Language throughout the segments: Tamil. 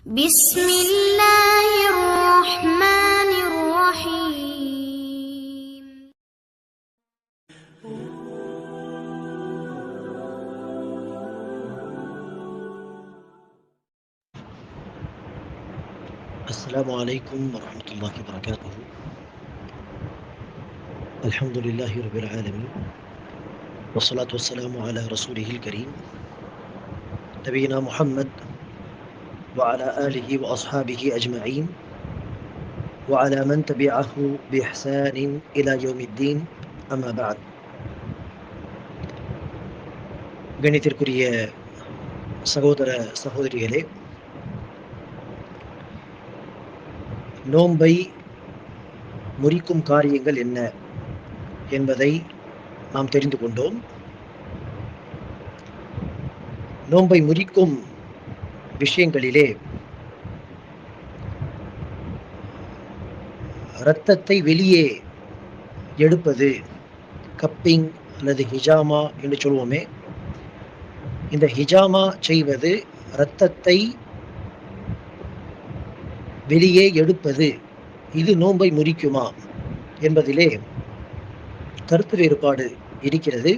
بسم الله الرحمن الرحيم. السلام عليكم ورحمة الله وبركاته. الحمد لله رب العالمين. والصلاة والسلام على رسوله الكريم. نبينا محمد وعلى آله وأصحابه أجمعين وعلى من تبعه بإحسان إلى يوم الدين أما بعد கணித்திற்குரிய சகோதர சகோதரிகளே நோன்பை முறிக்கும் காரியங்கள் என்ன என்பதை நாம் தெரிந்து கொண்டோம் நோன்பை முறிக்கும் விஷயங்களிலே இரத்தத்தை வெளியே எடுப்பது கப்பிங் அல்லது ஹிஜாமா என்று சொல்வோமே இந்த ஹிஜாமா செய்வது இரத்தத்தை வெளியே எடுப்பது இது நோன்பை முறிக்குமா என்பதிலே கருத்து வேறுபாடு இருக்கிறது.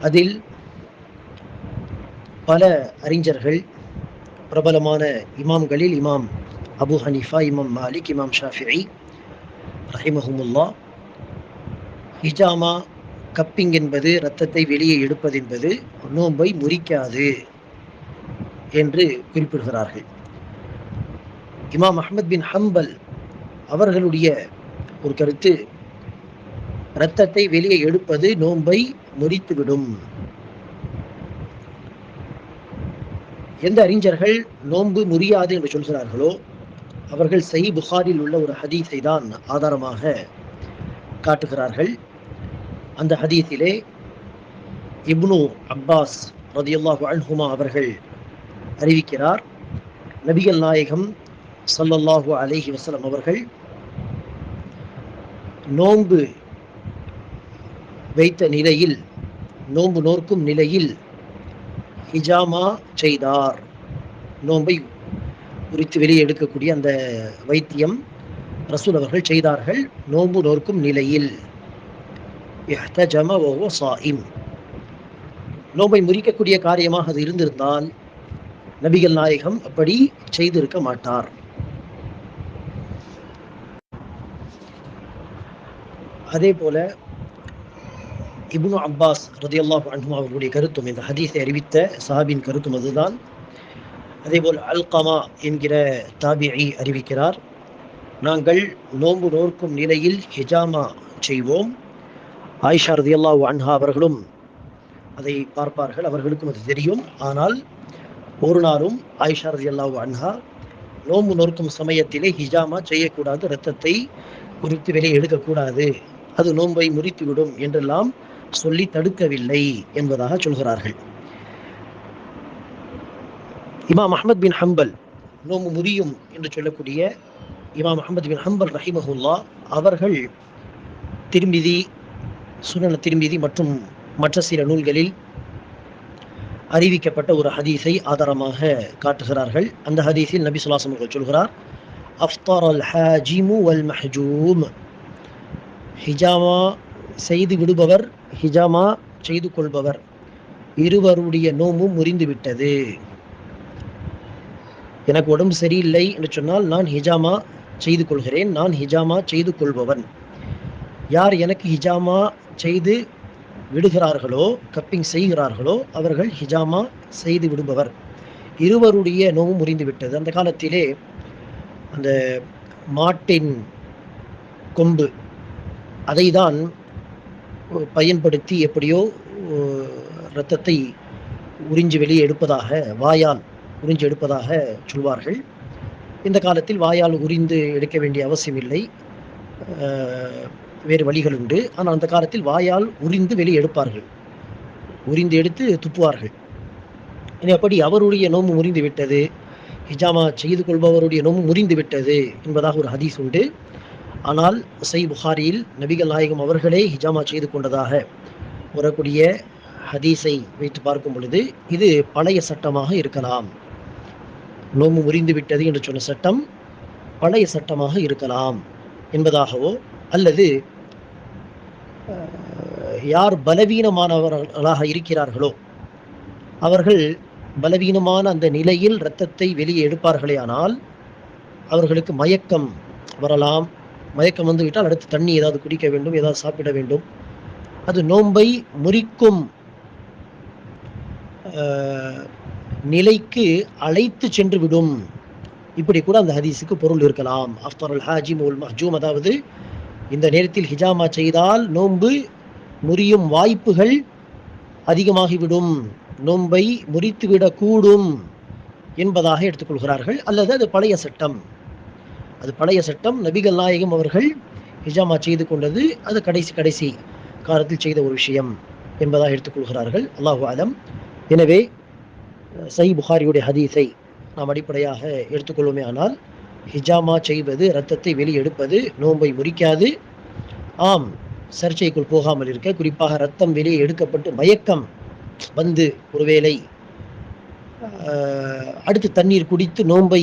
அதில் பல அறிஞர்கள் பிரபலமான இமாம்களில் இமாம் அபு ஹனீஃபா இமாம் மாலிக் இமாம் ஷாஃபிஐ ரஹிமஹமுல்லா ஹிஜாமா கப்பிங் என்பது இரத்தத்தை வெளியே எடுப்பது என்பது நோன்பை முறிக்காது என்று குறிப்பிடுகிறார்கள். இமாம் அஹமத் பின் ஹம்பல் அவர்களுடைய ஒரு கருத்து இரத்தத்தை வெளியே எடுப்பது நோன்பை முறித்துவிடும். எந்த அறிஞர்கள் நோன்பு முறியாது என்று சொல்கிறார்களோ அவர்கள் சஹி புகாரில் உள்ள ஒரு ஹதீஸை தான் ஆதாரமாக காட்டுகிறார்கள். அந்த ஹதீஸிலே இப்னு அப்பாஸ் ரதியுல்லாஹு அன்ஹுமா அவர்கள் அறிவிக்கிறார் நபிகள் நாயகம் சல்லல்லாஹு அலேஹி வசலம் அவர்கள் நோன்பு வைத்த நிலையில் நோன்பு நோர்க்கும் நிலையில் ஹிஜாமா செய்தார். நோன்பை உரித்து வெளியே எடுக்கக்கூடிய அந்த வைத்தியம் ரசூல் அவர்கள் செய்தார்கள். நோன்பு நோர்க்கும் நிலையில். சாயிம். நோன்பை முறிக்கக்கூடிய காரியமாக அது இருந்திருந்தால் நபிகள் நாயகம் அப்படி செய்திருக்க மாட்டார். அதே போல இப்னு அப்பாஸ் ரதியல்லாஹ் அன்ஹு அவர்களுடைய கருத்தும் இந்த ஹதீஸை அறிவித்த சஹாபின் கருத்தும் அதுதான். அதே போல் அல்கமா என்கிற தாபியை அறிவிக்கிறார் நாங்கள் நோன்பு நோர்க்கும் நிலையில் ஹிஜாமா செய்வோம். ஆயிஷா ரதியல்லாஹு அன்ஹா அவர்களும் அதை பார்ப்பார்கள் அவர்களுக்கும் அது தெரியும். ஆனால் ஒரு நாளும் ஆயிஷா ரதியல்லாஹு அன்ஹா நோன்பு நோர்க்கும் சமயத்திலே ஹிஜாமா செய்யக்கூடாது இரத்தத்தை குறித்து வெளியே எடுக்கக்கூடாது. அது நோன்பை முறித்துவிடும் என்றெல்லாம் சொல்லி தடுக்கவில்லை என்பதாக சொல்கிறார்கள். இமாம் அஹமத் பின் ஹம்பல் நோம்பு முறியும் என்று சொல்லக்கூடிய இமாம் அஹமத் பின் ஹம்பல் ரஹிமஹுல்லா அவர்கள் திருமிதி சுனன திருமிதி மற்றும் மற்ற சில நூல்களில் அறிவிக்கப்பட்ட ஒரு ஹதீஸை ஆதாரமாக காட்டுகிறார்கள். அந்த ஹதீஸில் நபி சுல்லாசம் அவர்கள் சொல்கிறார் அஃப்தார் அல் ஹாஜிமு வல் மஹஜூம். ஹிஜாமா செய்து விடுபவர் ஹிஜாமா செய்து கொள்பவர். இருவருடைய நோமும் முறிந்துவிட்டது எனக்கு உடம்பு சரியில்லை என்று சொன்னால் நான் ஹிஜாமா செய்து கொள்கிறேன். நான் ஹிஜாமா செய்து கொள்பவன். யார் எனக்கு ஹிஜாமா செய்து விடுகிறார்களோ கப்பிங் செய்கிறார்களோ அவர்கள் ஹிஜாமா செய்து விடுபவர். இருவருடைய நோவும் முறிந்து விட்டது. அந்த காலத்திலே அந்த மாட்டின் கொம்பு அதை தான் பயன்படுத்தி எப்படியோ இரத்தத்தை உறிஞ்சி வெளியே எடுப்பதாக வாயால் உறிஞ்சி எடுப்பதாக சொல்வார்கள். இந்த காலத்தில் வாயால் உறிந்து எடுக்க வேண்டிய அவசியம் இல்லை. வேறு வழிகள் உண்டு. ஆனால் அந்த காலத்தில் வாயால் உறிந்து வெளியே எடுப்பார்கள். உறிந்து எடுத்து துப்புவார்கள். அப்படி அவருடைய நோம்பு முறிந்து விட்டது ஹிஜாமா செய்து கொள்பவருடைய நோம்பு முறிந்து விட்டது என்பதாக ஒரு ஹதீஸ் உண்டு. ஆனால் சை புகாரியில் நபிகள் நாயகம் அவர்களே ஹிஜாமா செய்து கொண்டதாக வரக்கூடிய ஹதீஸை வைத்து பார்க்கும் பொழுது இது பழைய சட்டமாக இருக்கலாம். நோம்பு முறிந்து விட்டது என்று சொன்ன சட்டம் பழைய சட்டமாக இருக்கலாம் என்பதாகவோ அல்லது யார் பலவீனமானவர்களாக இருக்கிறார்களோ அவர்கள் பலவீனமான அந்த நிலையில் இரத்தத்தை வெளியே எடுப்பார்களே ஆனால் அவர்களுக்கு மயக்கம் வரலாம். மயக்கம் வந்து விட்டால் அடுத்து தண்ணி ஏதாவது குடிக்க வேண்டும் ஏதாவது சாப்பிட வேண்டும். அது நோன்பை முறிக்கும் நிலைக்கு அழைத்து சென்று விடும் இப்படி கூட அந்த ஹதீஸுக்கு பொருள் இருக்கலாம். அஃப்தர் அல் ஹாஜிம் உல் மஹ்ஜூம் அதாவது இந்த நேரத்தில் ஹிஜாமா செய்தால் நோன்பு முறியும் வாய்ப்புகள் அதிகமாகிவிடும். நோன்பை முறித்துவிடக்கூடும் என்பதாக எடுத்துக்கொள்கிறார்கள். அல்லது அது பழைய சட்டம். அது பழைய சட்டம். நபிகள் நாயகம் அவர்கள் ஹிஜாமா செய்து கொண்டது அது கடைசி கடைசி காலத்தில் செய்த ஒரு விஷயம் என்பதாக எடுத்துக்கொள்கிறார்கள் அல்லாஹு ஆலம் எனவே சை புகாரியுடைய ஹதீஸை நாம் அடிப்படையாக எடுத்துக்கொள்வோமே ஆனால் ஹிஜாமா செய்வது இரத்தத்தை வெளியெடுப்பது நோன்பை முறிக்காது ஆம் சர்ச்சைக்குள் போகாமல் இருக்க குறிப்பாக ரத்தம் வெளியே எடுக்கப்பட்டு மயக்கம் வந்து ஒருவேளை அடுத்து தண்ணீர் குடித்து நோன்பை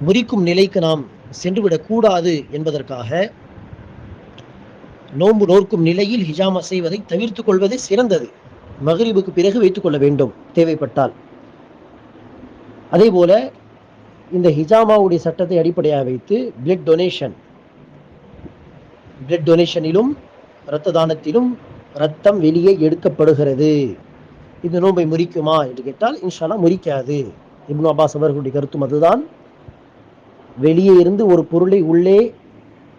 முறிக்கும் நிலைக்கு நாம் சென்றுவிடக்கூடாது என்பதற்காக நோன்பு நோர்க்கும் நிலையில் ஹிஜாமா செய்வதை தவிர்த்து கொள்வதே சிறந்தது. மகரிபுக்கு பிறகு வைத்துக் கொள்ள வேண்டும். தேவைப்பட்டால். அதே போல இந்த ஹிஜாமாவுடைய சட்டத்தை அடிப்படையாக வைத்து பிளட் டொனேஷன் பிளட் டொனேஷனிலும் இரத்த தானத்திலும் ரத்தம் வெளியே எடுக்கப்படுகிறது. இந்த நோன்பை முறிக்குமா என்று கேட்டால் இன்ஷாலா முறிக்காது. இப்னு அப்பாஸ் அவர்களுடைய கருத்தும் அதுதான். வெளியே இருந்து ஒரு பொருளை உள்ளே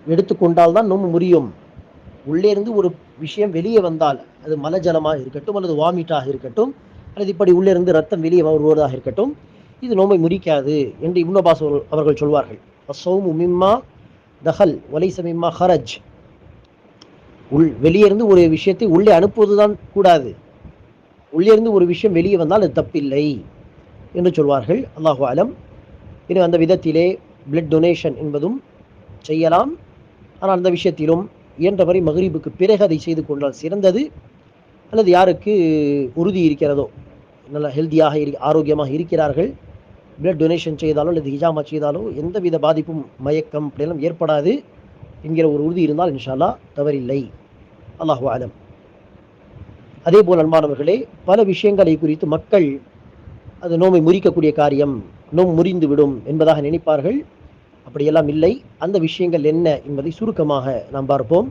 எடுத்துக்கொண்டால் தான் நோம்பு முறியும். உள்ளே இருந்து ஒரு விஷயம் வெளியே வந்தால் அது மலஜலமாக இருக்கட்டும் அல்லது வாமிட்டாக இருக்கட்டும் அல்லது இப்படி உள்ளே இருந்து ரத்தம் வெளியே வருவதாக இருக்கட்டும் இது நோம்பை முறிக்காது என்று இப்னு அவர்கள்- சொல்வார்கள். அசௌமு மிம்மா தஹல் வலைச மிம்மா ஹரஜ். உள் வெளியே இருந்து ஒரு விஷயத்தை உள்ளே அனுப்புவதுதான் கூடாது. உள்ளே இருந்து ஒரு விஷயம் வெளியே வந்தால் அது தப்பில்லை என்று சொல்வார்கள். அல்லாஹு அலம். எனவே அந்த விதத்திலே பிளட் டொனேஷன் என்பதும் செய்யலாம். ஆனால் அந்த விஷயத்திலும் இயன்றவரை மகரீபுக்கு பிறகு அதை செய்து கொண்டால் சிறந்தது. அல்லது யாருக்கு உறுதி இருக்கிறதோ நல்ல ஹெல்த்தியாக இரு ஆரோக்கியமாக இருக்கிறார்கள் பிளட் டொனேஷன் செய்தாலோ அல்லது ஹிஜாமா செய்தாலோ எந்தவித பாதிப்பும் மயக்கம் அப்படியெல்லாம் ஏற்படாது என்கிற ஒரு உறுதி இருந்தால் இன்ஷால்லா தவறில்லை. அல்லாஹு ஆலம் அதே போல் அன்பானவர்களே பல விஷயங்களை குறித்து மக்கள் அது நோமை முறிக்கக்கூடிய காரியம் நோம் முறிந்து விடும் என்பதாக நினைப்பார்கள். அப்படியெல்லாம் இல்லை. அந்த விஷயங்கள் என்ன என்பதை சுருக்கமாக நாம் பார்ப்போம்.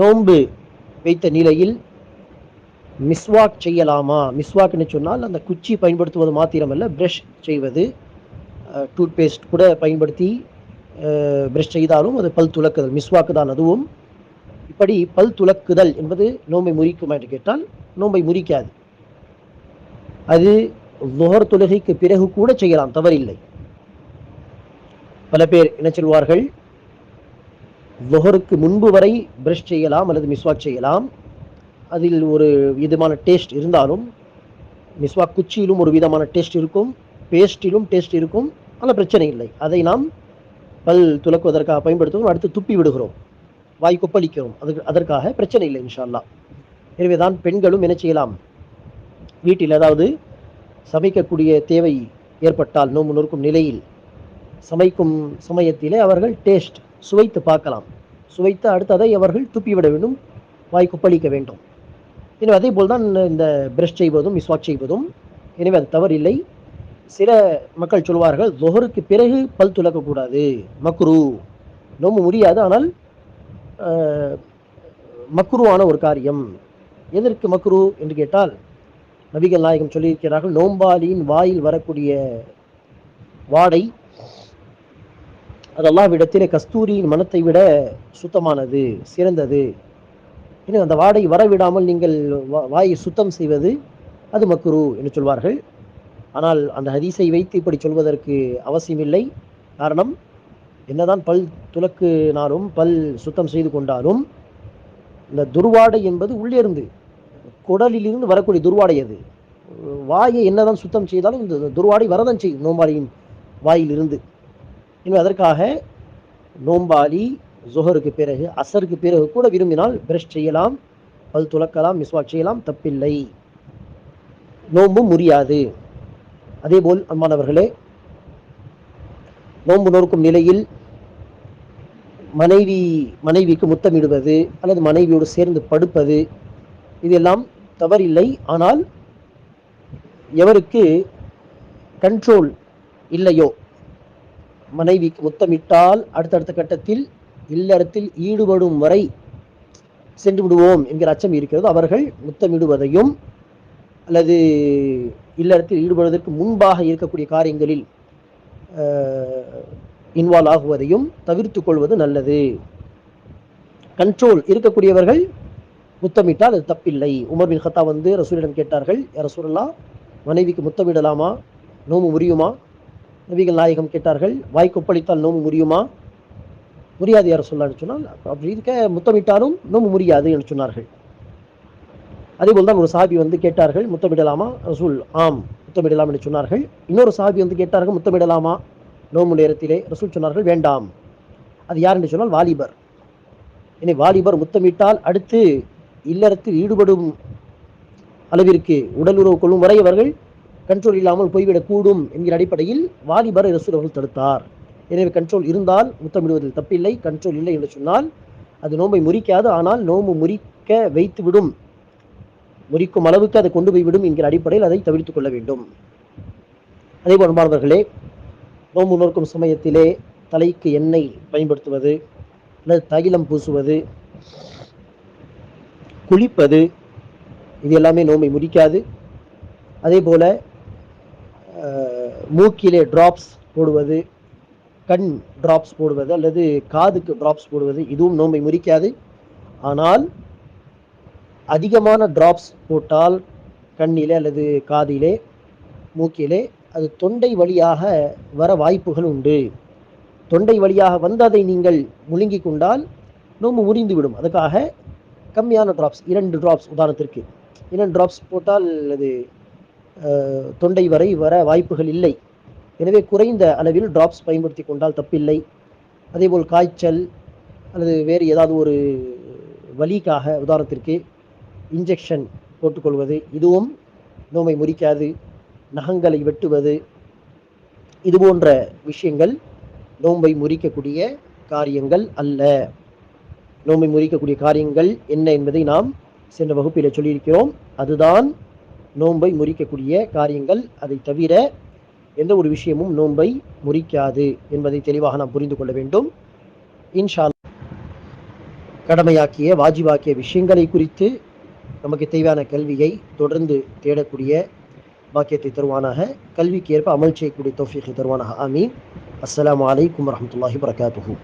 நோன்பு வைத்த நிலையில் மிஸ்வாக் செய்யலாமா? மிஸ்வாக்னு சொன்னால் அந்த குச்சி பயன்படுத்துவது மாத்திரமல்ல பிரஷ் செய்வது. டூத் பேஸ்ட் கூட பயன்படுத்தி பிரஷ் செய்தாலும் அது பல் துலக்குதல். மிஸ்வாக்கு தான் அதுவும். இப்படி பல் துலக்குதல் என்பது நோன்பை முறிக்குமா என்று கேட்டால் நோன்பை முறிக்காது. அது லுஹர் தொழுகைக்கு பிறகு கூட செய்யலாம் தவறில்லை பல பேர் என்ன சொல்வார்கள்? லுஹருக்கு முன்பு வரை பிரஷ் செய்யலாம் அல்லது மிஸ்வாக் செய்யலாம். அதில் ஒரு விதமான டேஸ்ட் இருந்தாலும் மிஸ்வாக் குச்சியிலும் ஒரு விதமான டேஸ்ட் இருக்கும் பேஸ்டிலும் டேஸ்ட் இருக்கும் ஆனால் பிரச்சனை இல்லை. அதை நாம் பல் துலக்குவதற்காக பயன்படுத்துவோம் அடுத்து துப்பி விடுகிறோம் வாய் கொப்பளிக்கிறோம். அதுக்கு அதற்காக பிரச்சனை இல்லை இன்ஷா அல்லாஹ் எனவே தான் பெண்களும் என்ன செய்யலாம்? வீட்டில் அதாவது சமைக்கக்கூடிய தேவை ஏற்பட்டால் நோம்பு நொறுக்கும் நிலையில் சமைக்கும் சமயத்திலே அவர்கள் டேஸ்ட் சுவைத்து பார்க்கலாம். சுவைத்து அடுத்ததை அவர்கள் துப்பிவிட வேண்டும் வாய் குப்பளிக்க வேண்டும். எனவே அதே போல் தான் இந்த பிரஷ் செய்வதும் மிஸ்வாக் செய்வதும். எனவே அது தவறில்லை. சில மக்கள் சொல்வார்கள் ஜொஹருக்கு பிறகு பல் துலக்கக்கூடாது. மக்ரு. நோம்பு முடியாது ஆனால் மக்ருவான ஒரு காரியம். எதற்கு மக்ரு என்று கேட்டால் நபிகள் நாயகம் சொல்லியிருக்கிறார்கள் நோம்பாலியின் வாயில் வரக்கூடிய வாடை அது அல்லாஹ்விடத்திலே கஸ்தூரியின் மனத்தை விட சுத்தமானது சிறந்தது. இன்னும் அந்த வாடை வரவிடாமல் நீங்கள் வா- வாயை சுத்தம் செய்வது அது மக்குரு என்று சொல்வார்கள். ஆனால் அந்த ஹதீஸை வைத்து இப்படி சொல்வதற்கு அவசியமில்லை. காரணம் என்னதான் பல் துலக்குனாலும் பல் சுத்தம் செய்து கொண்டாலும் இந்த துர்வாடை என்பது உள்ளே இருந்து குடலிலிருந்து வரக்கூடிய துர்வாடை அது. வாயை என்னதான் சுத்தம் செய்தாலும் இந்த துர்வாடை வரதான் செய்யும் நோம்பாளியின் வாயிலிருந்து. எனவே அதற்காக நோம்பாளி ஜொஹருக்கு பிறகு அசருக்கு பிறகு கூட விரும்பினால் பிரஷ் செய்யலாம் பல் துலக்கலாம் மிஸ்வாக் செய்யலாம் தப்பில்லை. நோம்பும் முறியாது. அதேபோல் அன்பானவர்களே நோன்பு நோக்கும் நிலையில் மனைவி மனைவிக்கு முத்தமிடுவது அல்லது மனைவியோடு சேர்ந்து படுப்பது இதெல்லாம் தவறில்லை. ஆனால் எவருக்கு கண்ட்ரோல் இல்லையோ? மனைவி முத்தமிட்டால் அடுத்தடுத்த கட்டத்தில் இல்லறத்தில் ஈடுபடும் வரை சென்று விடுவோம் என்கிற அச்சம் இருக்கிறது. அவர்கள் முத்தமிடுவதையும் அல்லது இல்லறத்தில் ஈடுபடுவதற்கு முன்பாக இருக்கக்கூடிய காரியங்களில் இன்வால்வ் ஆகுவதையும் தவிர்த்து கொள்வது நல்லது. கண்ட்ரோல் இருக்கக்கூடியவர்கள் முத்தமிட்டால் அது தப்பில்லை. உமர் பின் ஹத்தா வந்து ரசூலிடம் கேட்டார்கள் ரசூலல்லா மனைவிக்கு முத்தமிடலாமா? நோம்பு முறியுமா? நபிகள் நாயகம் கேட்டார்கள் வாய்க்கொப்பளித்தால் நோம்பு முறியுமா? முடியாது யார் சொல்லான்னு சொன்னால் அப்படி இருக்க முத்தமிட்டாலும் நோம்பு முடியாது என்று சொன்னார்கள். அதேபோல் தான் ஒரு சாபி வந்து கேட்டார்கள் முத்தமிடலாமா? ரசூல் ஆம் முத்தமிடலாம் என்று சொன்னார்கள். இன்னொரு சாபி வந்து கேட்டார்கள் முத்தமிடலாமா? நோம்பு நேரத்திலே. ரசூல் சொன்னார்கள் வேண்டாம். அது யார்? என்று சொன்னால் வாலிபர். இனி வாலிபர் முத்தமிட்டால் அடுத்து இல்லறத்தில் ஈடுபடும் அளவிற்கு உடல் உறவு கொள்ளும் வரை அவர்கள் கண்ட்ரோல் இல்லாமல் போய்விடக்கூடும் என்கிற அடிப்படையில் வாலிபரை ரசூல் அவர்கள் தடுத்தார். எனவே கண்ட்ரோல் இருந்தால் முத்தமிடுவதில் தப்பில்லை கண்ட்ரோல் இல்லை என்று சொன்னால் அது நோன்பை முறிக்காது. ஆனால் நோம்பு முறிக்க வைத்துவிடும் முறிக்கும் அளவுக்கு அதை கொண்டு போய்விடும் என்கிற அடிப்படையில் அதை தவிர்த்துக் கொள்ள வேண்டும். அதே போல் மாணவர்களே நோம்பு நோக்கும் சமயத்திலே தலைக்கு எண்ணெய் பயன்படுத்துவது அல்லது தைலம் பூசுவது குளிப்பது இது எல்லாமே நோம்பை முடிக்காது. அதே போல் மூக்கிலே ட்ராப்ஸ் போடுவது கண் ட்ராப்ஸ் போடுவது அல்லது காதுக்கு ட்ராப்ஸ் போடுவது இதுவும் நோம்பை முறிக்காது. ஆனால் அதிகமான ட்ராப்ஸ் போட்டால் கண்ணிலே அல்லது காதிலே மூக்கிலே அது தொண்டை வழியாக வர வாய்ப்புகள் உண்டு. தொண்டை வழியாக வந்ததை நீங்கள் முழுங்கி கொண்டால் நோம்பு முறிந்துவிடும். அதுக்காக கம்மியான ட்ராப்ஸ் இரண்டு டிராப்ஸ் உதாரணத்திற்கு. இரண்டு ட்ராப்ஸ் போட்டால் அது தொண்டை வரை வர வாய்ப்புகள் இல்லை. எனவே குறைந்த அளவில் ட்ராப்ஸ் பயன்படுத்தி கொண்டால் தப்பில்லை. அதேபோல் காய்ச்சல் அல்லது வேறு ஏதாவது ஒரு வலிக்காக உதாரணத்திற்கு இன்ஜெக்ஷன் போட்டுக்கொள்வது இதுவும் நோமை முறிக்காது நகங்களை வெட்டுவது இது போன்ற விஷயங்கள் நோன்பை முறிக்கக்கூடிய காரியங்கள் அல்ல. நோன்பை முறிக்கக்கூடிய காரியங்கள் என்ன என்பதை நாம் சென்ற வகுப்பில் சொல்லியிருக்கிறோம். அதுதான் நோன்பை முறிக்கக்கூடிய காரியங்கள். அதை தவிர எந்த ஒரு விஷயமும் நோன்பை முறிக்காது என்பதை தெளிவாக நாம் புரிந்து கொள்ள வேண்டும். இன்ஷா கடமையாக்கிய வாஜிபாக்கிய விஷயங்களை குறித்து நமக்கு தேவையான கல்வியை தொடர்ந்து தேடக்கூடிய பாக்கியத்தை தருவானாக. கல்விக்கு ஏற்ப அமல் செய்யக்கூடிய தோஃபியத்தை தருவானாக. ஆமீன். அஸ்லாம் வலைக்கம் வரமத்துல்லாஹி வரகாத்துஹூ